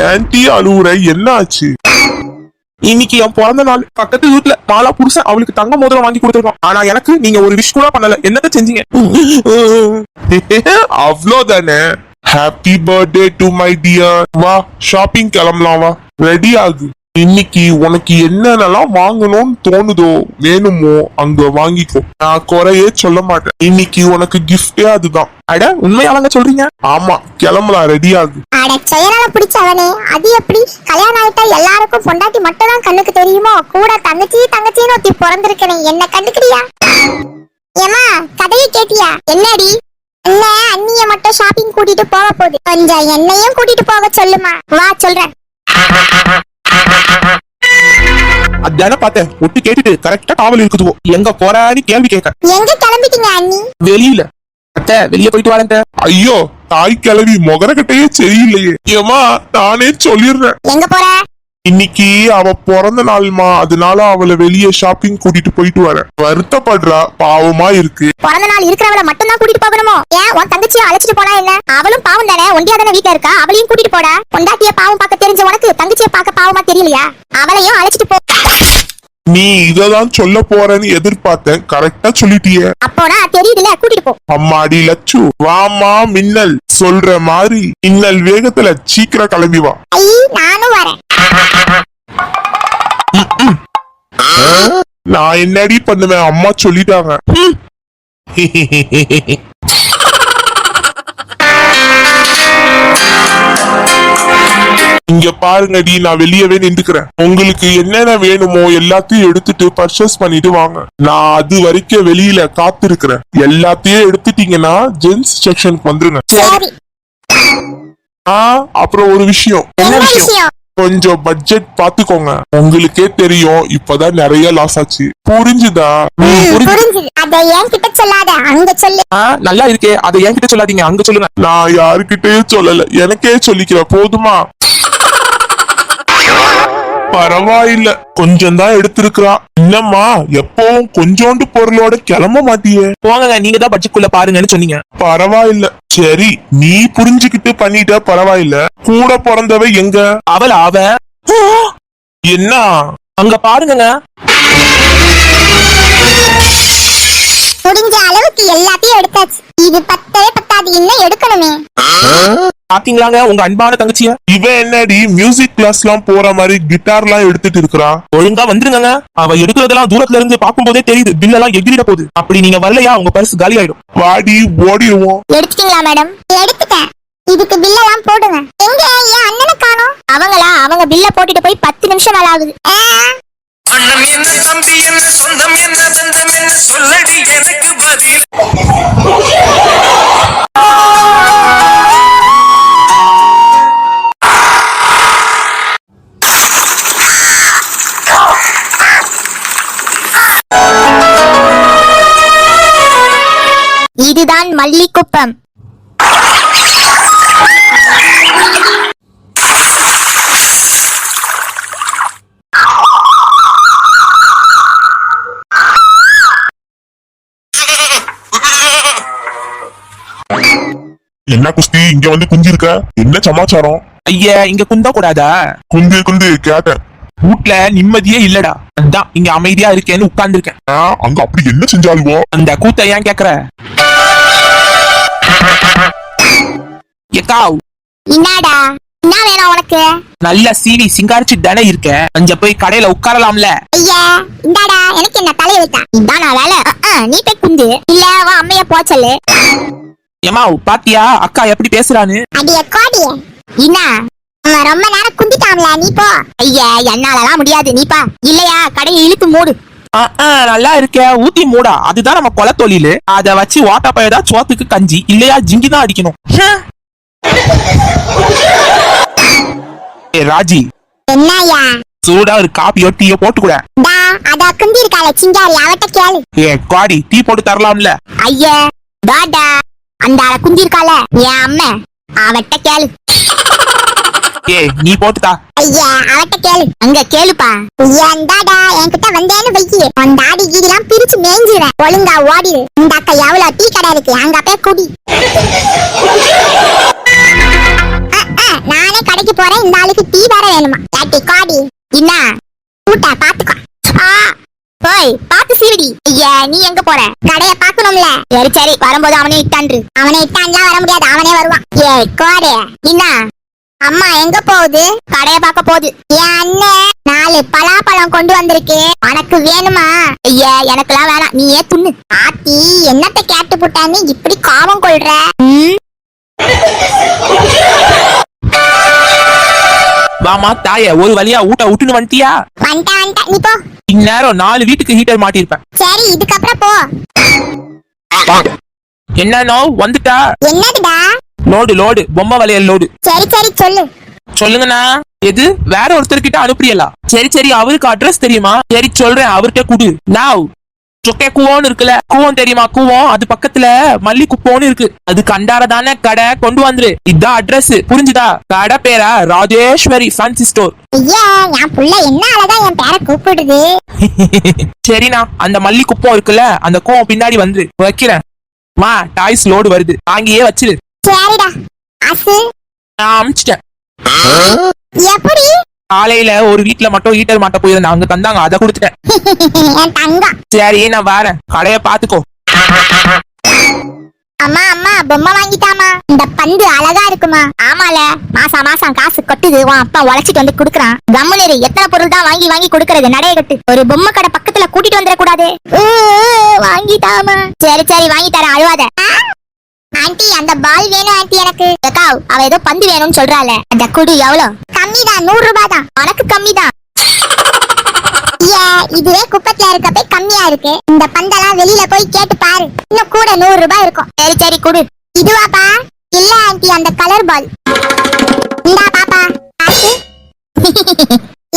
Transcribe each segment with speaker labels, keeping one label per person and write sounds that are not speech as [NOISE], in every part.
Speaker 1: ஏன் அழுவுற? என்ன ஆச்சு
Speaker 2: இன்னைக்கு என் பிறந்த நாள். பக்கத்து வீட்டுல மாலா புருஷன் அவளுக்கு தங்க மோதிரம் வாங்கி கொடுத்துருக்கோம் ஆனா எனக்கு நீங்க ஒரு விஷ் கூட பண்ணல. என்னத்த செஞ்சீங்க?
Speaker 1: அவ்வளோதானே happy birthday to my dear வா ஷாப்பிங் கிளம்பலாம் வா. ரெடி ஆகு. இன்னைக்கு உனக்கு என்னென்னலாம் வாங்கணும்னு தோணுதோ வேணுமோ அங்க வாங்கிக்கோ. நான் குறையே சொல்ல மாட்டேன். இன்னைக்கு உனக்கு கிஃப்டே அதுதான்.
Speaker 2: அட உண்மையாவங்க சொல்றீங்க?
Speaker 1: ஆமா கிளம்பலாம் ரெடி ஆகு.
Speaker 3: அட செயலால பிடிச்சவனே அது எப்படி? கல்யாணம் ஆயிட்டா எல்லாருக்கும் பொண்டாட்டி மட்டும் தான் கண்ணுக்கு தெரியுமோ? கூட தங்கச்சி தங்கச்சின்னு ஒருத்தி பிறந்திருக்கனே என்ன கண்டுக்கிறியா? ஏமா கதையை கேட்டியா? என்னடி? என்ன அண்ணிய மட்டும் ஷாப்பிங் கூட்டிட்டு போக போகுது. கொஞ்சம் என்னையும் கூட்டிட்டு போக சொல்லுமா. வா சொல்றேன்.
Speaker 2: அதான பார்த்தேன் ஒட்டு கேட்டுட்டு கரெக்டா காவல் இருக்குதுவோ. எங்க போறான்னு கேள்வி கேட்க.
Speaker 3: எங்க கிளம்பிட்டீங்க அண்ணி?
Speaker 2: வெளியில. அத்தை வெளியே போயிட்டு வரேன்.
Speaker 1: ஐயோ தாய் கிளவி முகரக்கட்டையே சரியில்லையே. ஏமா நானே சொல்லிடுறேன்.
Speaker 3: எங்க போற?
Speaker 1: இன்னைக்கு அவ பிறந்த நாள்மா அதனால அவளை வெளியே ஷாப்பிங் கூட்டிட்டு போயிட்டு வரேன். வருத்தப்படுறா பாவமா இருக்கு.
Speaker 3: பிறந்த நாள் இருக்கிறவள மட்டும் தான் கூட்டிட்டு போகணுமோ? ஏன் உன் தங்கச்சியை அழைச்சிட்டு போனா என்ன? அவளும் பாவம் தானே ஒண்டியா தானே வீட்டுல இருக்கா? அவளையும் கூட்டிட்டு போடா. பொண்டாட்டிய பாவம் பார்க்க தெரிஞ்ச உனக்கு தங்கச்சிய பார்க்க பாவமா தெரியலையா? அவளையும் அழைச்சிட்டு போ.
Speaker 1: நீ இததான் சொல்ல போறேன்னு எதிர்பார்த்தேன். கரெக்டா சொல்லிட்டியே.
Speaker 3: அப்போனா தெரியுதுல கூட்டிட்டு போ.
Speaker 1: அம்மாடி லட்சு வாமா மின்னல். சொல்ற மாதிரி மின்னல் வேகத்துல சீக்கிரம் கிளம்பி வா.
Speaker 3: ஐ நானும் வரேன்.
Speaker 1: நான் என்னடி பண்ணுவேன்? அம்மா சொல்லிட்டாங்க. இங்க பாருங்கடி நான் வெளியவே நின்றுக்கிறேன். உங்களுக்கு என்னென்ன வேணுமோ எல்லாத்தையும் எடுத்துட்டு பர்ச்சேஸ் பண்ணிட்டு வாங்க. நான் அது வரைக்கும் வெளியில காத்திருக்கிறேன். எல்லாத்தையும் எடுத்துட்டீங்கன்னா ஜென்ஸ் செக்ஷனுக்கு வந்துருங்க. ஆ அப்புறம் ஒரு விஷயம்.
Speaker 3: என்ன விஷயம்?
Speaker 1: கொஞ்சம் பட்ஜெட் பாத்துக்கோங்க. உங்களுக்கே தெரியும் இப்பதான் நிறைய லாஸ் ஆச்சு. புரிஞ்சுதா?
Speaker 2: நல்லா இருக்கே. அதை என்கிட்ட சொல்லாதீங்க. அங்க சொல்லுங்க.
Speaker 1: நான் யாருக்கிட்டயும் சொல்லல. எனக்கே சொல்லிக்கிறேன் போதுமா? பரவாயில்ல. கொஞ்சம் தான் எடுத்திருக்கிறா என்னம்மா எப்பவும் கொஞ்சோண்டு பொருளோட கிளம்ப மாட்டியே.
Speaker 2: போங்க நீங்க தான் பட்ஜெட்குள்ள பாருங்கன்னு சொன்னீங்க.
Speaker 1: பரவாயில்ல. சரி நீ புரிஞ்சுக்கிட்டு பண்ணிட்ட பரவாயில்ல. கூட பிறந்தவ எங்க?
Speaker 2: அவள் அவ?
Speaker 1: என்ன?
Speaker 2: அங்க பாருங்கங்க.
Speaker 3: முடிஞ்ச அளவுக்கு எல்லாத்தையும் எடுத்தாச்சு. இது பத்தவே பத்தாது. இன்னும் எடுக்கணுமே.
Speaker 2: பாத்தீங்களாங்க உங்க அன்பான தங்கச்சிய?
Speaker 1: இவ என்னடி மியூசிக் கிளாஸ் எல்லாம் போற மாதிரி கிட்டார் எல்லாம் எடுத்துட்டு இருக்கிறா?
Speaker 2: ஒழுங்கா வந்துருங்க அவ எடுக்கிறதெல்லாம் தூரத்துல இருந்து பார்க்கும்போதே தெரியுது. பில் எல்லாம் எகிரிட போகுது. அப்படி நீங்க வரலையா உங்க பர்ஸ் காலி ஆயிடும்.
Speaker 1: வாடி ஓடிடுவோம்.
Speaker 3: எடுத்துட்டீங்களா மேடம் எடுத்துட்டேன். இதுக்கு பில்லெல்லாம் போடுங்க. எங்க? என் அண்ணனை காணோம். அவங்களா? அவங்க பில்ல போட்டுட்டு போய் பத்து நிமிஷம் மேல ஆகுது.
Speaker 4: அண்ணன் என்ன தம்பி என்ன சொந்தம் என்ன பந்தம் என்ன சொல்லடி
Speaker 3: இதுதான் மல்லிக்குப்பம்
Speaker 1: என்ன குஸ்தி? இங்க வந்து குஞ்சிருக்க என்ன சமாச்சாரம்?
Speaker 2: ஐயா இங்க குந்தா கூடாதா
Speaker 1: குந்து குந்து கேட்டேன்
Speaker 2: வீட்ல நிம்மதியே இல்லடா. அதான் இங்க அமைதியா இருக்கேன்னு உட்கார்ந்து இருக்கேன்
Speaker 1: ஆ, அங்க அப்படி என்ன செஞ்சாலுவோ?
Speaker 2: அந்த கூத்த ஏன் கேக்குற? எக்காவ்
Speaker 3: என்னடா என்ன வேணும் உனக்கு?
Speaker 2: நல்ல சீவி சிங்காரிச்சு தானே இருக்க. அங்க போய் கடையில உட்காரலாம்ல.
Speaker 3: ஐயா இந்தாடா எனக்கு என்ன தலைய வைத்தா இதானா வேலை. அஹ், அஹ், நீ போய் குந்து. இல்ல வா அம்மைய போச்சல்லு.
Speaker 2: ஏமாவ் பாத்தியா அக்கா எப்படி பேசுறான்னு?
Speaker 3: அடிய கோடிய. என்ன அவன் ரொம்ப நேரம் குந்திட்டான்ல நீ போ. ஐயா என்னாலலாம் முடியாது நீ பா. இல்லையா? கடையை இழுத்து மூடு.
Speaker 2: நல்லா இருக்க. ஊத்தி மூடா. அதுதான் நம்ம கொலை தொழிலு அத வச்சு ஓட்ட பயதா சோத்துக்கு கஞ்சி இல்லையா? ஜிங்கி தான் அடிக்கணும். ஏய் ராஜி.
Speaker 3: என்னய்யா?
Speaker 2: சூடா ஒரு காப்பியோ டீயோ போட்டு கூட
Speaker 3: அத குந்தி இருக்காளே சிங்காரி அவட்ட கேளு.
Speaker 2: ஏ குவாடி டீ போட்டு தரலாம்ல.
Speaker 3: ஐயா டாடா அந்த ஆள குந்தி இருக்காள என் அம்மா அவட்ட கேளு.
Speaker 2: ஏ நீ போட்டு தா
Speaker 3: ஐயா அவட்ட கேளு. அங்க கேளுப்பா. என் டாடா என்கிட்ட வந்தேன்னு வைக்கி உன் டாடி கீடிலாம் பிரிச்சு மேய்ஞ்சிடுறேன் ஒழுங்கா ஓடிடு இந்த அக்கா எவ்வளவு டீ கடை இருக்கு. அங்க போய் குடி. நானே கடைக்கு போறேன். இந்த ஆளு அன்னைக்கு டீ வேற வேணுமா. காடி. என்ன கூட்ட பாத்துக்கோ. பாத்து சீவிடி ஐயா நீ எங்க போற? கடைய பாக்கணும்ல சரி சரி வரும்போது அவனே இட்டான்று. அவனே இட்டான்லாம் வர முடியாது அவனே வருவான். ஏய் கோடே என்ன அம்மா எங்க போகுது? கடைய பார்க்க போகுது. என் அண்ணன் நாலு பலாப்பழம் கொண்டு வந்திருக்கு. உனக்கு வேணுமா? ஐயா எனக்கெல்லாம் வேணாம். நீ ஏன் துண்ணு ஆத்தி என்னத்த கேட்டு போட்டான்னு இப்படி காமம் கொள்ற?
Speaker 2: வாமா தாய ஒரு வழியா ஊட்ட விட்டுன்னு வந்துட்டியா?
Speaker 3: வந்துட்டேன் வந்துட்டேன். நீ போ.
Speaker 2: இந்நேரம் நாலு வீட்டுக்கு ஹீட்டர் மாட்டியிருப்பேன்.
Speaker 3: சரி இதுக்கப்புறம் போ.
Speaker 2: என்னன்னோ வந்துட்டா?
Speaker 3: என்னதுடா?
Speaker 2: லோடு லோடு பொம்மை வளையல் லோடு.
Speaker 3: சரி சரி சொல்லு.
Speaker 2: சொல்லுங்கண்ணா. எது? வேற ஒருத்தர்கிட்ட அனுப்புறியலா சரி சரி அவருக்கு அட்ரஸ் தெரியுமா? சரி சொல்றேன் அவர்கிட்ட குடு. நாவ் சொக்கே கூவோன்னு இருக்குல்ல? கூவம் தெரியுமா? கூவம். அது பக்கத்துல மல்லி குப்போன்னு இருக்கு. அது கண்டார தானே கடை கொண்டு வந்துரு. இதான் அட்ரஸ் புரிஞ்சுதா? கடை பேரா? ராஜேஸ்வரி ஃபேன்சி ஸ்டோர்
Speaker 3: ஐயா என் புள்ள என்ன அழகா என் பேரை கூப்பிடுது? [LAUGHS]
Speaker 2: சரிண்ணா. அந்த மல்லி குப்பம் இருக்குல்ல அந்த கூவம் பின்னாடி வந்து வைக்கிறேன். மா டாய்ஸ் லோடு வருது. அங்கேயே வச்சிரு.
Speaker 3: சரிடா. அசு
Speaker 2: நான் அமிச்சிட்டேன்.
Speaker 3: எப்படி?
Speaker 2: காலையில ஒரு வீட்ல மட்டும் ஹீட்டர் மாட்ட போயிருந்தேன் அங்க தந்தாங்க. அதை கொடுத்துட்டேன். [LAUGHS] சரி நான் வரேன். கடைய பாத்துக்கோ
Speaker 3: அம்மா அம்மா பொம்மை வாங்கிட்டாமா இந்த பந்து அழகா இருக்குமா? ஆமால. மாசம் மாசம் காசு கொட்டுது. உன் அப்பா உழைச்சிட்டு வந்து குடுக்கறான். கம்முனரு எத்தனை பொருள் தான் வாங்கி வாங்கி கொடுக்கறது? நடைய கட்டு. ஒரு பொம்மை கடை பக்கத்துல கூட்டிட்டு வந்துட கூடாது [LAUGHS] வாங்கிட்டாமா சரி சரி வாங்கி தரேன். அழுவாத. ஆண்டி அந்த பால் வேணும் ஆண்டி எனக்கு. அக்காவ் அவ ஏதோ பந்து வேணும்னு சொல்றாள. அந்த குடு எவ்வளவு கம்மிதான் நூறு ரூபாய் தான் உனக்கு கம்மிதான். தான் இதுவே குப்பத்துல இருக்க போய் கம்மியா இருக்கு. இந்த பந்தெல்லாம் வெளியில போய் கேட்டு பாரு. இன்னும் கூட நூறு ரூபாய் இருக்கும். சரி சரி குடு. இதுவாப்பா? இல்ல ஆண்டி அந்த கலர் பால் இந்தா பாப்பா. பாத்து.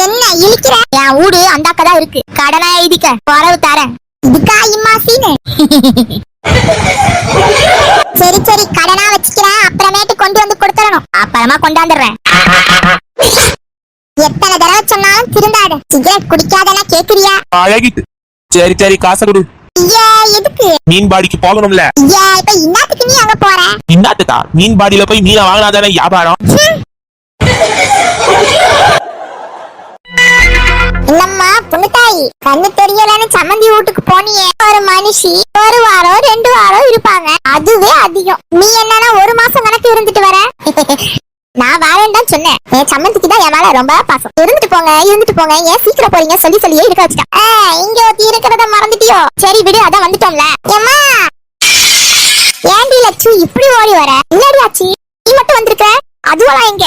Speaker 3: என்ன இழுக்கிற? என் ஊடு அந்தாக்கதான் இருக்கு. கடனா எழுதிக்க. குறவு தரேன். இதுக்கா இம்மா சீனு [LAUGHS] சரி சரி கடனா வச்சுக்கிறேன். அப்புறமேட்டு கொண்டு வந்து கொடுத்துடணும். அப்புறமா கொண்டாந்துடுறேன் எத்தனை தடவை சொன்னாலும் திருந்தாத. சிகரெட் குடிக்காதனா கேக்குறியா?
Speaker 2: அழகிட்டு சரி சரி காசை கொடு.
Speaker 3: ஐயா எதுக்கு?
Speaker 2: மீன் பாடிக்கு போகணும்ல.
Speaker 3: ஐயா இப்ப இன்னத்துக்கு நீ அங்க போற?
Speaker 2: இன்னாத்துக்கா? மீன் பாடியில போய் மீனை வாங்கினாதானே வியாபாரம்?
Speaker 3: இல்லம்மா புண்ணுத்தாயி? கண்ணு தெரியலன்னு சம்மந்தி வீட்டுக்கு போனியே. ஒரு மனுஷி ஒரு வாரம் ரெண்டு அதுவே அதிகம். நீ என்னன்னா ஒரு மாசம் கணக்கு இருந்துட்டு வர? [LAUGHS] நான் வரேன் தான் சொன்னேன். என் சம்மந்திக்கு தான் என் மேல ரொம்ப பாசம். இருந்துட்டு போங்க இருந்துட்டு போங்க. ஏன் சீக்கிரம் போறீங்க சொல்லி சொல்லியே இருக்க வச்சுட்டா ஆ, இங்க ஒருத்தி இருக்கிறத மறந்துட்டியோ? சரி விடு அதான் வந்துட்டோம்ல. ஏம்மா? ஏண்டி லட்சு இப்படி ஓடி வர? இல்லடி ஆச்சி? நீ மட்டும் வந்திருக்க? அதுவா எங்க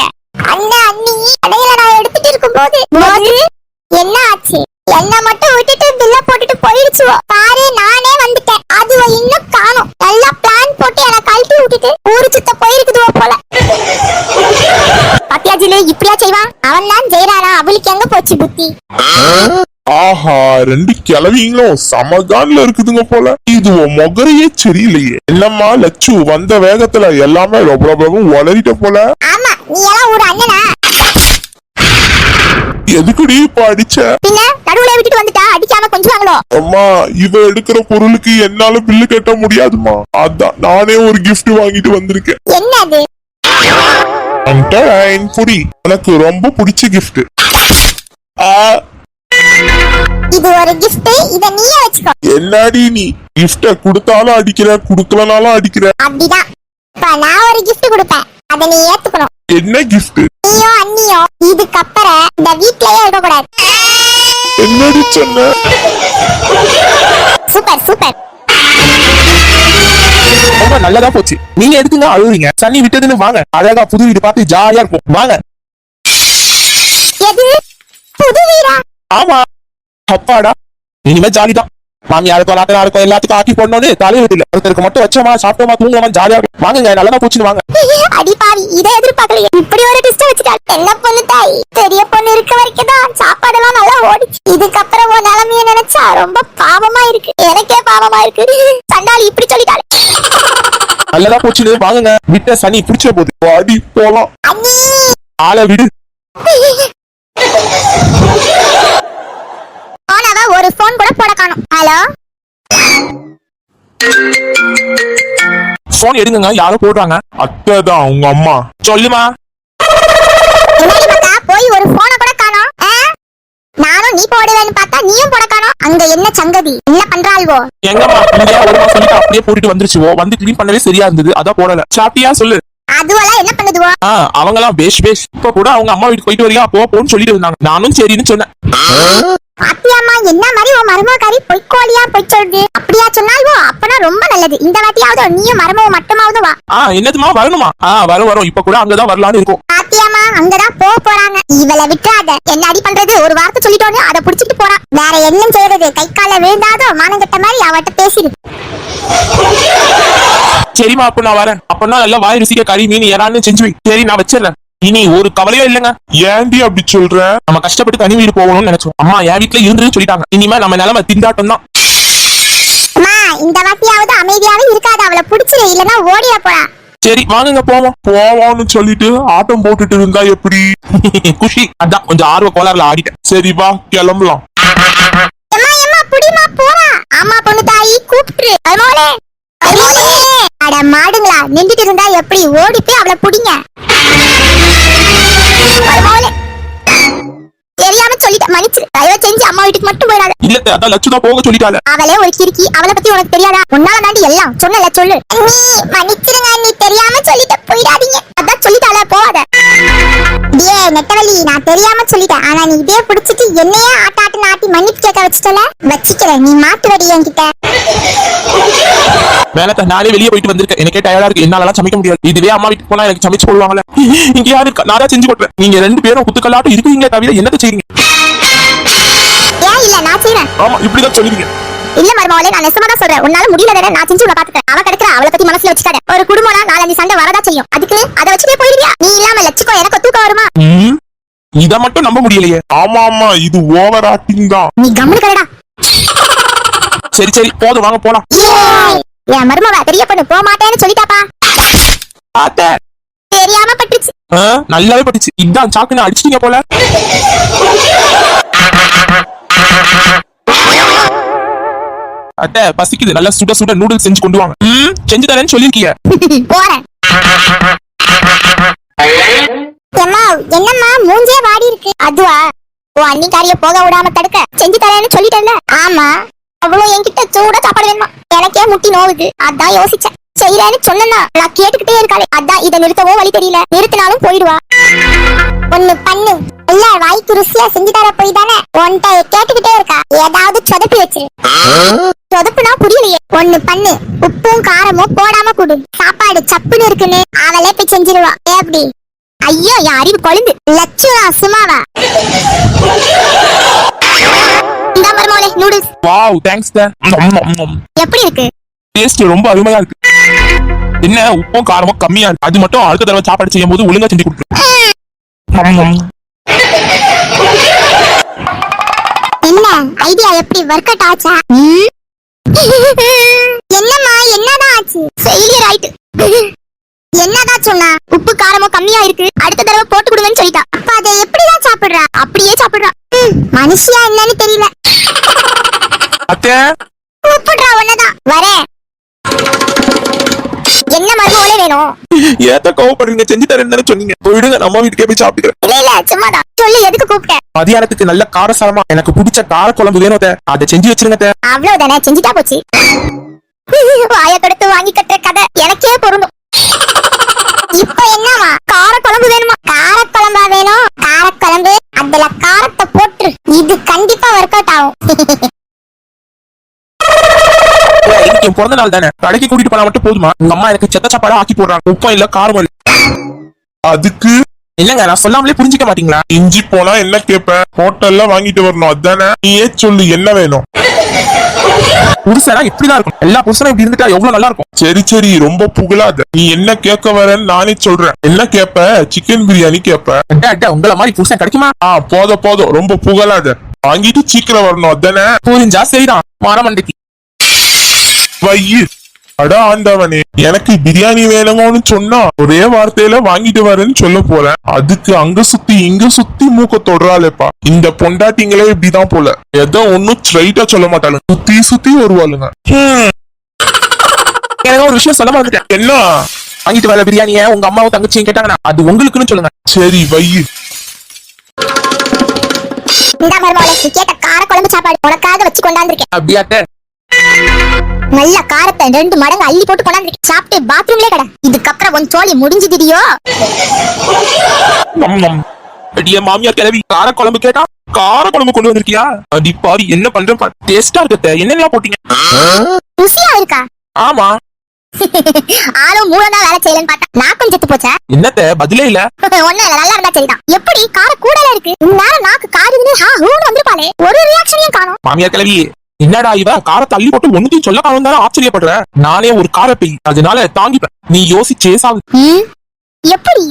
Speaker 3: அண்ணா அண்ணி கடையில நான் எடுத்துட்டு இருக்கும் போது? என்ன ஆச்சு? என்ன மட்டும் விட்டுட்டு பில்ல போட்டுட்டு போயிடுச்சுவோ? பாரு நானே வந்துட்டேன். அதுவ இன்னும் காணும். போட்டு என்ன கழட்டி விட்டுட்டு ஊரு சுத்த போயிருக்குதுவோ போல. பத்தியாஜிலே இப்படியா செய்வான் அவன் தான் ஜெயரானா அவளுக்கு எங்க போச்சு புத்தி?
Speaker 1: ஆஹா ரெண்டு கிளவிங்களும் சமகான்ல இருக்குதுங்க போல. இது மொகரையே சரியில்லையே. என்னம்மா லட்சு வந்த வேகத்துல எல்லாமே ரொம்ப ரொம்ப வளரிட்ட போல.
Speaker 3: ஆமா நீ எல்லாம் ஒரு அண்ணனா?
Speaker 1: எதுக்குடி இப்ப அடிச்ச?
Speaker 3: பின்ன நடுவுல விட்டுட்டு வந்துட்டா அடிக்காம கொஞ்சம் வாங்களோ
Speaker 1: அம்மா இவ எடுக்கிற பொருளுக்கு என்னால பில்லு கட்ட முடியாதுமா அதான் நானே ஒரு gift வாங்கிட்டு வந்திருக்கேன்.
Speaker 3: என்னது?
Speaker 1: புடி. எனக்கு ரொம்ப பிடிச்ச ஆ.
Speaker 3: இது ஒரு gift. இத நீயே வச்சுக்கோ.
Speaker 1: என்னடி நீ? கிஃப்ட கொடுத்தாலும் அடிக்கிற குடுக்கலனாலும் அடிக்கிற.
Speaker 3: அப்படிதான். இப்ப நான் ஒரு gift கொடுப்பேன். அதை நீ ஏத்துக்கணும்.
Speaker 1: என்ன gift?
Speaker 3: நீயோ அண்ணியோ இதுக்கப்புறம் இந்த வீட்லயே இருக்க கூடாது
Speaker 1: என்னடி சொன்ன?
Speaker 3: Super super.
Speaker 2: ரொம்ப நல்லதா போச்சு. நீங்க எதுக்குங்க அழுவுறீங்க? சனி விட்டதுன்னு வாங்க. அழகா புது வீடு பார்த்து ஜாலியா இருக்கும் வாங்க.
Speaker 3: எது? புது வீடா?
Speaker 2: ஆமா. அப்பாடா. இனிமே ஜாலி தான் மாமியாருக்கும் நாத்தனாருக்கும் எல்லாத்துக்கும் ஆக்கி போடணும்னு தலைவர் இல்ல ஒருத்தருக்கு மட்டும் வச்சோமா சாப்பிட்டோமா தூங்குவோமா ஜாலியா இருக்கும். வாங்குங்க நல்லதா போச்சுன்னு வாங்க.
Speaker 3: அடி பாவி இதை எதிர்பார்க்கலையே. இப்படி ஒரு டிஸ்ட் வச்சுட்டாள் என்ன பொண்ணு தாய் பெரிய பொண்ணு இருக்க வரைக்கும் தான் சாப்பாடெல்லாம் நல்லா ஓடிச்சு. இதுக்கப்புறம் உன் நிலைமைய நினைச்சா ரொம்ப பாவமா இருக்கு. எனக்கே பாவமா இருக்கு. சண்டாளி இப்படி சொல்லிட்டாள்.
Speaker 2: நல்லதா போச்சுன்னு வாங்குங்க. விட்ட சனி பிடிச்ச போகுது
Speaker 1: வாடி போலாம்.
Speaker 2: ஆளை விடு.
Speaker 3: போனவ ஒரு போன் கூட போட காணும். ஹலோ
Speaker 2: போன் எடுங்க யாரோ போடுறாங்க.
Speaker 1: அத்தை தான் உங்க அம்மா.
Speaker 2: சொல்லுமா.
Speaker 3: போய் ஒரு போனை கூட காணோம்? நானும் நீ போடுவேன்னு பார்த்தா நீயும் போட காணோம். அங்க என்ன சங்கதி? என்ன பண்றாள்வோ?
Speaker 2: எங்கம்மா? இங்க ஒரு மாசம் சொல்லிட்டு அப்படியே போட்டுட்டு வந்துருச்சுவோ வந்து க்ளீன் பண்ணவே சரியா இருந்தது. அதான் போடல. சாப்பிட்டியா சொல்லு.
Speaker 3: அதுவெல்லாம் என்ன பண்ணுதுவோ?
Speaker 2: ஆ அவங்கலாம் பேஷ் பேஷ் இப்ப கூட அவங்க அம்மா வீட்டுக்கு போயிட்டு வரியா போ போன்னு சொல்லிட்டு இருந்தாங்க. நானும் சரின்னு சொன்னேன்.
Speaker 3: பாத்தியாம்மா என்ன மாதிரி உன் மருமகாரி பொய்க்கோழியா பொய் சொல்லுது? அப்படியா சொன்னால்வோ அப்பனா ரொம்ப நல்லது. இந்த வாட்டியாவது நீயும் மருமக மட்டுமாவது வா.
Speaker 2: ஆ என்னதுமா வரணுமா? ஆ வரும் வரும். இப்ப கூட அங்கதான் வரலான்னு இருக்கும்.
Speaker 3: பாத்தியாமா அங்கதான் போக போறாங்க. இவளை விட்டுறாத. என்ன அடி பண்றது? ஒரு வார்த்தை சொல்லிட்டோன்னு அதை புடிச்சிட்டு போறான் வேற என்ன செய்யறது கை கால விழுந்தாதோ மானங்கட்ட மாதிரி அவட்ட பேசிடு.
Speaker 2: சரிம்மா அப்ப நான் வரேன். அப்பனா நல்லா வாய் ருசிக்க கறி மீன் ஏறான்னு செஞ்சு சரி நான் வச்சிடுறேன். இனி ஒரு கவலையும் இல்லைங்க.
Speaker 1: ஏன்டி அப்படி சொல்ற?
Speaker 2: நம்ம கஷ்டப்பட்டு தனி வீடு போகணும்னு நினைச்சோம். அம்மா என் வீட்டுல இருந்துன்னு சொல்லிட்டாங்க. இனிமே நம்ம நிலைமை திண்டாட்டம் தான்
Speaker 3: அம்மா இந்த வாட்டியாவது அமைதியாவே இருக்காது. அவளை புடிச்சிரு இல்லனா ஓடிட போறா.
Speaker 2: சரி வாங்குங்க போவோம்.
Speaker 1: போவான்னு சொல்லிட்டு ஆட்டம் போட்டுட்டு இருந்தா எப்படி? [LAUGHS]
Speaker 2: குஷி அதான் கொஞ்சம் ஆர்வ கோளாறுல ஆடிட்டேன்.
Speaker 1: சரி வா கிளம்பலாம்.
Speaker 3: எம்மா எம்மா புடிமா போறா. ஆமா பொண்ணு தாயி கூப்பிட்டு அட மாடுங்களா நின்றுட்டு இருந்தா எப்படி? ஓடி போய் அவளை புடிங்க. தெரியாம சொல்லிட்டேன் தயவு செஞ்சு அம்மா வீட்டுக்கு மட்டும் போயிடாத.
Speaker 2: இல்ல அதான் லட்சு தான் போக சொல்லிட்டால.
Speaker 3: அவளே ஒரு கிறுக்கி அவளை பத்தி உனக்கு தெரியாதா? உன்னால தாண்டி எல்லாம். சொன்னல சொல்லு. நீ மன்னிச்சிருங்க நீ தெரியாம சொல்லிட்ட போயிடாதீங்க. அதான் சொல்லிட்டால போவாத டியே நெட்டவள்ளி நான் தெரியாம சொல்லிட்டேன். ஆனா நீ இதே புடிச்சிட்டு என்னையே ஆட்ட ஆட்டு ஆட்டி மன்னிப்பு கேட்க வச்சுட்டல? வச்சுக்கிறேன் நீ மாட்டு வடி என்கிட்ட.
Speaker 2: வேலை நானே வெளியே போயிட்டு வந்திருக்கேன். எனக்கே டயர்டா இருக்கு. என்னால சமைக்க முடியாது. இதுவே அம்மா வீட்டுக்கு போனா எனக்கு சமைச்சு போடுவாங்கல்ல? இங்க யாரு இருக்கா. நான் செஞ்சு கொடுப்பேன் நீங்க ரெண்டு பேரும் குத்துக்கல்லாட்டம் இருக்கீங்களே தவிர என்னத்தை செய்றீங்க?
Speaker 3: ஏன் இல்ல? நான் செய்றேன்.
Speaker 2: ஆமா இப்படிதான் சொல்லுவீங்க.
Speaker 3: இல்ல மருமவளே நான் நெசமா தான் சொல்றேன். உன்னால முடியல நான் செஞ்சு உள்ள பாத்துக்கிறேன் அவ கிடைக்கிற அவளை பத்தி மனசுல வச்சுக்காத. ஒரு குடும்பம்னா நாலஞ்சு சண்டை வரதா செய்யும். அதுக்கு அதை வச்சுட்டே போயிருவியா நீ இல்லாம லட்சுக்கோ எனக்கு தூக்கம் வருமா?
Speaker 2: இத மட்டும் நம்ப முடியலையே.
Speaker 1: ஆமா ஆமா. இது ஓவர் ஆக்டிங் தான்.
Speaker 3: நீ கம்முனு கடடா.
Speaker 2: சரி சரி. போதும். வாங்க போலாம்.
Speaker 3: என் மருமவ பெரிய பொண்ணு போக மாட்டேன்னு சொல்லிட்டாப்பா.
Speaker 2: அத்தை
Speaker 3: தெரியாம பட்டுச்சு.
Speaker 2: நல்லாவே பட்டுச்சு. இதான் சாக்குன்னு அடிச்சிட்டீங்க போல. அத்தை பசிக்குது. நல்லா சுட சுட நூடுல்ஸ் செஞ்சு கொண்டு வாங்க. ம், செஞ்சு தரேன்னு சொல்லிருக்கீங்க
Speaker 3: போறேன். எம்மா என்னம்மா? மூஞ்சே வாடி இருக்கு. அதுவா? உன் அன்னிக்காரிய போக விடாம தடுக்க. செஞ்சு தரேன்னு சொல்லிட்டேன்ல. ஆமா. அவ்வளவு என்கிட்ட சூட சாப்பாடு வேணுமா? எனக்கே முட்டி நோவுது. அதான் யோசிச்சேன். செய்யறேன்னு சொன்னா நான் கேட்டுக்கிட்டே இருக்காளே. அதான் இதை நிறுத்தவோ வழி தெரியல. நிறுத்தினாலும் போயிடுவா. ஒண்ணு பண்ணு. இல்ல வாய்க்கு ருசியா செஞ்சு தர போய் தானே உன்கிட்ட கேட்டுக்கிட்டே இருக்கா. ஏதாவது சொதப்பி வச்சிரு. சொதப்புனா புரியலையே. ஒண்ணு பண்ணு. உப்பும் காரமும் போடாம குடு. சாப்பாடு சப்புன்னு இருக்குன்னு அவளே போய் செஞ்சிருவா. எப்படி ஐயோ என் அறிவு கொழுந்து. லட்சுவா சும்மாவா? மருமோளே நூடுல்ஸ்
Speaker 2: வாவ் தேங்க்ஸ்
Speaker 3: எப்படி இருக்கு?
Speaker 2: டேஸ்ட் ரொம்ப அருமையா இருக்கு. என்ன உப்பும் காரமும் கம்மியா இருக்கு. அது மட்டும் அடுத்த தடவை சாப்பாடு செய்யும் போது ஒழுங்கா செஞ்சு கொடுத்துரு.
Speaker 3: என்ன ஐடியா எப்படி ஒர்க் அவுட் ஆச்சா? என்னம்மா என்னதான் ஆச்சு? ஃபெயிலியர் ஆயிட்டு. என்னதான் சொன்னா? உப்பு காரமும் கம்மியா இருக்கு. அடுத்த தடவை போட்டு கொடுங்கன்னு சொல்லிட்டா. அப்ப அதை எப்படிதான் சாப்பிடுறா? அப்படியே சாப்பிடுறா. மனுஷியா என்னன்னு தெரியல.
Speaker 2: அத்தை?
Speaker 3: கூப்பிடுறா ஒன்னதான் வரேன் என்ன மருமகளே வேணும்?
Speaker 2: ஏத்த கோவப்படுறீங்க? செஞ்சு தரேன்னு தானே சொன்னீங்க. போயிடுங்க நம்ம வீட்டுக்கே போய் சாப்பிட்டுக்கிறேன்.
Speaker 3: இல்ல இல்ல சும்மாதான். சொல்லு எதுக்கு கூப்பிட்ட?
Speaker 2: மதியானத்துக்கு நல்ல காரசாரமா எனக்கு பிடிச்ச கார குழம்பு வேணும். அதை செஞ்சு வச்சிருங்க.
Speaker 3: அவ்வளவுதானே செஞ்சுட்டா போச்சு. வாய கொடுத்து வாங்கி கட்டுற கதை. எனக்கே பொருந்தும். இப்ப என்னவா? கார குழம்பு வேணுமா? கார குழம்பா வேணும்? கார குழம்பு அதுல காரத்தை போட்டு இது கண்டிப்பா ஒர்க் அவுட் ஆகும். [LAUGHS]
Speaker 2: என் பிறந்த நாள் தானே? கடைக்கு கூட்டிட்டு போனா மட்டும் போதுமா? உங்க அம்மா எனக்கு செத்த சாப்பாடா ஆக்கி போடுறாங்க. உப்பம் இல்ல காரம் இல்ல.
Speaker 1: அதுக்கு?
Speaker 2: இல்லங்க நான் சொல்லாமலே புரிஞ்சுக்க மாட்டீங்களா?
Speaker 1: இஞ்சி போனா என்ன கேப்ப? ஹோட்டல்ல வாங்கிட்டு வரணும் அதானே? நீயே சொல்லு என்ன வேணும்?
Speaker 2: புருஷனா இப்படிதான் இருக்கும். எல்லா புருஷனும் இப்படி இருந்துட்டா எவ்வளவு நல்லா இருக்கும்
Speaker 1: சரி சரி ரொம்ப புகழாத. நீ என்ன கேட்க வரேன்னு நானே சொல்றேன். என்ன கேப்ப? சிக்கன் பிரியாணி கேப்ப?
Speaker 2: அட்டா உங்கள மாதிரி புருஷன் கிடைக்குமா?
Speaker 1: ஆ போதும் போதும். ரொம்ப புகழாத. வாங்கிட்டு சீக்கிரம் வரணும் அதானே?
Speaker 2: புரிஞ்சா சரிதான். மரமண்டைக்கு
Speaker 1: வையு அட ஆண்டவனே எனக்கு பிரியாணி வேணுமோன்னு சொன்னா ஒரே வார்த்தையில வாங்கிட்டு வரேன்னு சொல்ல போறேன் அதுக்கு அங்க சுத்தி இங்க சுத்தி மூக்க தொடுறாளேப்பா. இந்த பொண்டாட்டிங்களே இப்படிதான் போல. ஏதோ ஒன்னும் ஸ்ட்ரைட்டா சொல்ல மாட்டாளுங்க. சுத்தி சுத்தி வருவாளுங்க. ஹம்,
Speaker 2: எனக்கு ஒரு விஷயம் சொல்ல மாட்டேன்
Speaker 1: என்ன?
Speaker 2: வாங்கிட்டு வர பிரியாணிய உங்க அம்மாவும் தங்கச்சியும் கேட்டாங்கன்னா அது உங்களுக்குன்னு சொல்லுங்க.
Speaker 1: சரி வையு.
Speaker 3: இந்த மருமகளே கேட்ட கார குழம்பு சாப்பாடு உனக்காக வச்சு கொண்டாந்துருக்கேன்.
Speaker 2: அப்படியாத்த.
Speaker 3: நல்ல காரத்தை ரெண்டு மடங்கு அள்ளி போட்டு கொண்டாந்துருக்கேன் சாப்பிட்டு பாத்ரூம்லயே கடை. இதுக்கப்புறம் உன் சோழி முடிஞ்சுதியோ
Speaker 2: அடியே மாமியார் கிளவி கார குழம்பு கேட்டா கார குழம்பு கொண்டு வந்திருக்கியா? அடி பாவி என்ன பண்றேன் பாரு. டேஸ்டா இருக்கத்த. என்னெல்லாம் போட்டீங்க?
Speaker 3: ருசியா இருக்கா?
Speaker 2: ஆமா.
Speaker 3: ஆளும் மூணு தான் வேலை செய்யலன்னு பார்த்தா நான் கொஞ்சம் செத்து போச்சா?
Speaker 2: என்னத்த பதிலே இல்ல.
Speaker 3: ஒண்ணு இல்ல நல்லா இருந்தா சரிதான். எப்படி கார கூடல இருக்கு? இந்நேரம் நாக்கு காரிருந்து ஹா ஹூன்னு வந்திருப்பாளே. ஒரு ரியாக்ஷனையும் காணும்.
Speaker 2: மாமியார் கிளவி என்னடா இவ? கார தள்ளி போட்டு ஒண்ணுத்தையும் சொல்ல காணும் தானே ஆச்சரியப்படுறேன் நானே ஒரு கார பெய் அதனால தாங்கிப்பேன். நீ யோசிச்சே சாவு.
Speaker 3: எப்படி?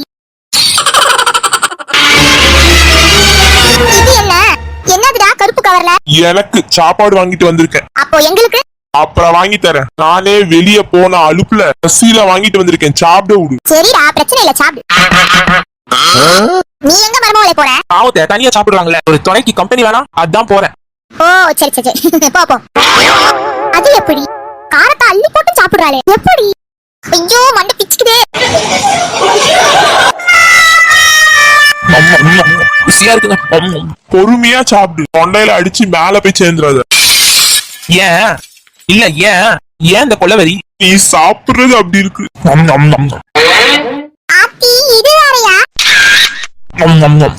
Speaker 3: என்னதுடா கருப்பு கவர்ல?
Speaker 1: எனக்கு சாப்பாடு வாங்கிட்டு வந்திருக்கேன்.
Speaker 3: அப்போ எங்களுக்கு?
Speaker 1: அப்புறம் வாங்கி தரேன். நானே வெளிய போன அலுப்புல பசியில வாங்கிட்டு வந்திருக்கேன். சாப்பிட விடு.
Speaker 3: சரிடா பிரச்சனை இல்ல சாப்பிடு. நீ எங்க மருமகளை போற
Speaker 2: பாவத்தை தனியா சாப்பிடுறாங்களே. ஒரு துணைக்கு கம்பெனி வேணா அதான் போறேன்.
Speaker 3: ஓ சரி சரி சரி. [LAUGHS] போ போ. அது எப்படி? காரத்தை அள்ளி போட்டு சாப்பிடுறாளே. எப்படி? ஐயோ மண்டை பிச்சுக்குதே.
Speaker 2: ருசியா இருக்குங்க.
Speaker 1: பொறுமையா சாப்பிடு. தொண்டையில அடிச்சு மேல போய் சேர்ந்துடாத
Speaker 2: ஏன்? இல்ல ஏன்? ஏன் இந்த கொலவெறி
Speaker 1: நீ சாப்பிடுறது அப்படி இருக்கு.
Speaker 2: நம், நம், நம், நம்.
Speaker 3: ஆத்தி இது வேறயா?
Speaker 2: நம், நம், நம்.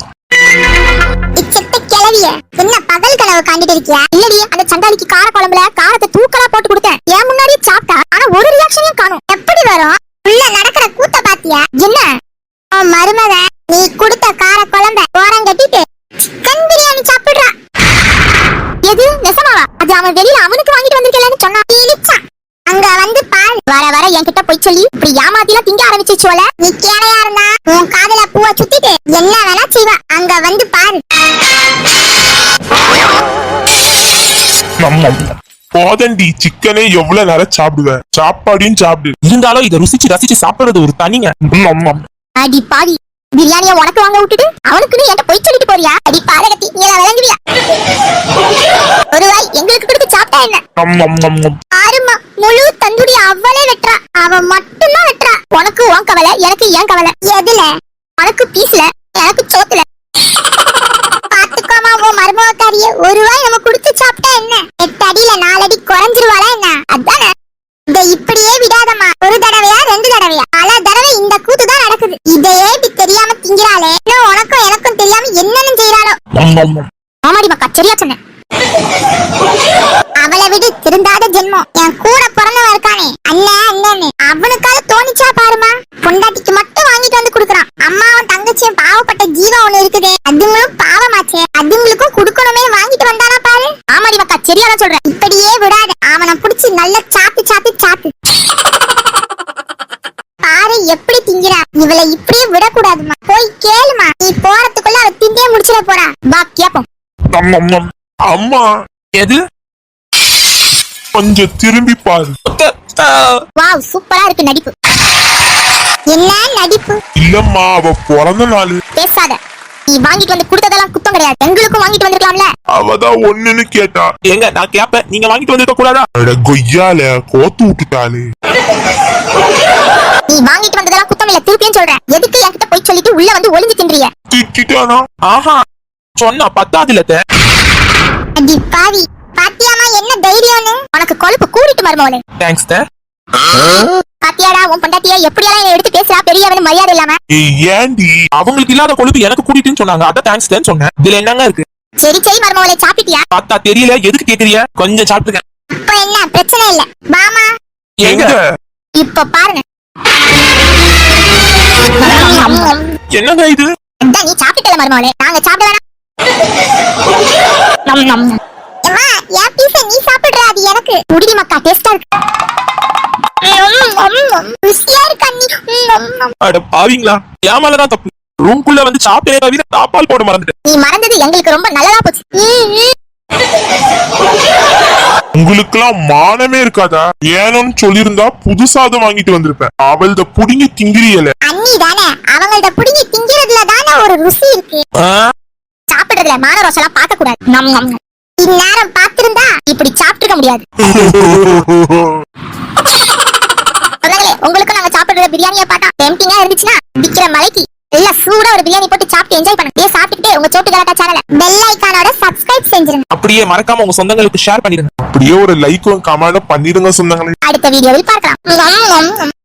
Speaker 3: இச்செத்த என்ன பகல் கனவு காண்டிட்டு இருக்கியா? இல்லடி அந்த சண்டாளிக்கு கார குழம்புல காரத்தை தூக்கலா போட்டு கொடுத்தேன். என் முன்னாடியே சாப்பிட்டா ஆனா ஒரு ரியாக்ஷனையும் காணும். எப்படி வரும்? உள்ள நடக்கிற கூத்த பாத்தியா? என்ன? உன் மருமக நீ கொடுத்த கார குழம்ப ஓரம் கட்டிட்டு சிக்கன் பிரியாணி சாப்பிடுறா. எது? நெசமாவா? அது அவன் வெளியில அவனுக்கு வாங்கிட்டு வந்திருக்கலன்னு சொன்னா இழிச்சான் அங்க வந்து பால் வர வர என்கிட்ட போய் சொல்லி இப்படி ஏமாத்திலாம் திங்க ஆரம்பிச்சிச்சோல நீ கேனையா இருந்தா உன் காதல பூவை சுத்திட்டு என்ன வேணா செய்வா. அங்க வந்து பாரு.
Speaker 2: நம்.
Speaker 1: போதண்டி சிக்கனே எவ்வளவு நேரம் சாப்பிடுவேன் சாப்பாடையும் சாப்பிடு.
Speaker 2: இருந்தாலும் இதை ருசிச்சு ரசிச்சு சாப்பிடுறது ஒரு தனிங்க.
Speaker 3: அடி பாவி. பிரியாணிய உனக்கு வாங்க விட்டுட்டு அவனுக்குன்னு என்கிட்ட போய் சொல்லிட்டு போறியா? அடி பாதகத்தி நீ எல்லாம் விளங்குவியா? ஒரு வாய் எங்களுக்கு கொடுத்து சாப்பிட்டா என்ன. ஆறுமா முழு தந்துடி அவளே வெட்டுறா. அவ மட்டும்தான் வெட்டுறா. உனக்கு உன் கவலை எனக்கு ஏன் கவலை. எதுல? உனக்கு பீஸ்ல எனக்கு சோத்துல. மருமகக்காரிய ஒரு வாய் நம்ம குடுத்து சாப்பிட்டா என்ன? எட்டு அடியில நாலு அடி குறைஞ்சிருவாளா என்ன? அதானே? இத இப்படியே விடாதம்மா. ஒரு தடவையா ரெண்டு தடவையா? பல தடவை இந்த கூத்து தான் நடக்குது. இதையே இப்படி தெரியாம திங்கிறாளே? இன்னும் உனக்கும் எனக்கும் தெரியாம என்னன்னு செய்யறாளோ. ஆமாடி மக்கா சரியா சொன்னேன். அவளை விடு திருந்தாத ஜென்மம். என் கூட பிறந்தவன் இருக்கானே. அண்ணன் அண்ணன்னு. அவனுக்காக தோணிச்சா பாருமா பொண்டாட்டிக்கு மட்டும் வாங்கிட்டு வந்து குடுக்கறான். அம்மாவும் தங்கச்சியும் பாவப்பட்ட ஜீவா ஒண்ணு இருக்குதே. அதுங்களும் பாவமாச்சே. அதுங்களுக்கும் குடுக்கணுமே வாங்கிட்டு வந்தானா பாரு. ஆமாடி மக்கா சரியா தான் சொல்றேன். இப்படியே விடாத. அவனை புடிச்சு நல்லா சாத்து சாத்து சாத்து. பாரு எப்படி திங்கிறா. இவளை இப்படியே விடக்கூடாதுமா போய் கேளுமா நீ போறதுக்குள்ள அவ திண்டே முடிச்சிட போறா. வா கேப்போம்.
Speaker 1: அம்மா
Speaker 2: எது?
Speaker 1: கொஞ்சம் திரும்பி பாரு.
Speaker 3: வாவ் சூப்பரா இருக்கு நடிப்பு. என்ன நடிப்பு?
Speaker 1: இல்லம்மா அவ பிறந்த நாள்.
Speaker 3: பேசாத. நீ வாங்கிட்டு வந்து கொடுத்ததெல்லாம் குத்தம் கிடையாது. எங்களுக்கும் வாங்கிட்டு வந்திருக்கலாம்ல.
Speaker 1: அவதான் ஒண்ணுன்னு கேட்டா.
Speaker 2: ஏங்க நான் கேப்பேன். நீங்க வாங்கிட்டு வந்திருக்க கூடாதா?
Speaker 1: அட கொய்யால கோத்து விட்டுட்டாளே.
Speaker 3: நீ வாங்கிட்டு வந்ததெல்லாம் குத்தம் இல்ல. திருப்பியும் சொல்றேன். எதுக்கு என்கிட்ட போய் சொல்லிட்டு உள்ள வந்து ஒளிஞ்சு தின்றிய
Speaker 1: திட்டானா
Speaker 2: ஆஹா சொன்னா பத்தாதுல அத்தை.
Speaker 3: அடி பாவி. பாத்தியாமா என்ன தைரியம்னு? உனக்கு கொழுப்பு கூடிட்டு மருமோனே
Speaker 2: தேங்க்ஸ் த.
Speaker 3: பாத்தியாடா உன் பொண்டாட்டியா எப்படியெல்லாம் என்னை எடுத்து பேசுறா? பெரியவனு மரியாதை இல்லாம.
Speaker 1: ஏண்டி
Speaker 2: அவங்களுக்கு இல்லாத கொழுப்பு எனக்கு கூட்டிட்டுன்னு சொன்னாங்க. அதான் தேங்க்ஸ் தான் சொன்னேன். இதுல என்னங்க இருக்கு?
Speaker 3: சரி சரி மருமோளே சாப்பிட்டியா?
Speaker 2: பார்த்தா தெரியல. எதுக்கு கேக்குறிய? கொஞ்சம் சாப்பிட்டுருக்கேன்
Speaker 3: இப்ப என்ன? பிரச்சனை இல்ல. வாமா.
Speaker 2: எங்க?
Speaker 3: இப்ப பாருங்க.
Speaker 2: என்னங்க இது?
Speaker 3: நீ சாப்பிட்டல மருமோளே நாங்க சாப்பிட வேணாம். நம் நம். எம்மா, என் பீஸ நீ சாப்பிடுற. அது எனக்கு. குடிடி மக்கா டேஸ்டா இருக்கு.
Speaker 2: அட பாவீங்களா? என் மேலதான் தப்பு. ரூம்குள்ள வந்து சாப்பிட்டே தவிர தாப்பால் போட மறந்துட்டேன்.
Speaker 3: நீ மறந்தது எங்களுக்கு ரொம்ப நல்லதா போச்சு.
Speaker 1: உங்களுக்கெல்லாம் மானமே இருக்காதா? வேணும்னு சொல்லியிருந்தா புதுசாதான் வாங்கிட்டு வந்திருப்பேன். அவள்த புடுங்கி திங்கிரியல
Speaker 3: அண்ணி தானே அவங்கள்ட்ட புடுங்கி திங்கிறதுல தானே ஒரு ருசி இருக்கு. சாப்பிடுறதுல மான ரோசெல்லாம் பார்க்க கூடாது நம் நம் நம். இந்நேரம் பார்த்திருந்தா இப்படி சாப்பிட்டுக்க முடியாது. [LAUGHS] சொன்னாங்களே உங்களுக்கும் நாங்க சாப்பிடுற பிரியாணியை பார்த்தா டெம்டிங்கா இருந்துச்சுன்னா விக்கிற மலைக்கு
Speaker 5: இல்ல சூடா ஒரு பிரியாணி போட்டு சாப்பிட்டு என்ஜாய் பண்ணுங்க. சாப்பிட்டுட்டே உங்க சோட்டு கலாட்டா சேனலை. பெல் ஐகானோட சப்ஸ்கிரைப் செஞ்சிருங்க.
Speaker 2: அப்படியே மறக்காம உங்க சொந்தங்களுக்கு ஷேர் பண்ணிடுங்க
Speaker 1: அப்படியே ஒரு லைக்கும் கமெண்டும் பண்ணிடுங்க சொந்தங்களே.
Speaker 5: அடுத்த வீடியோவில் பார்க்கலாம்.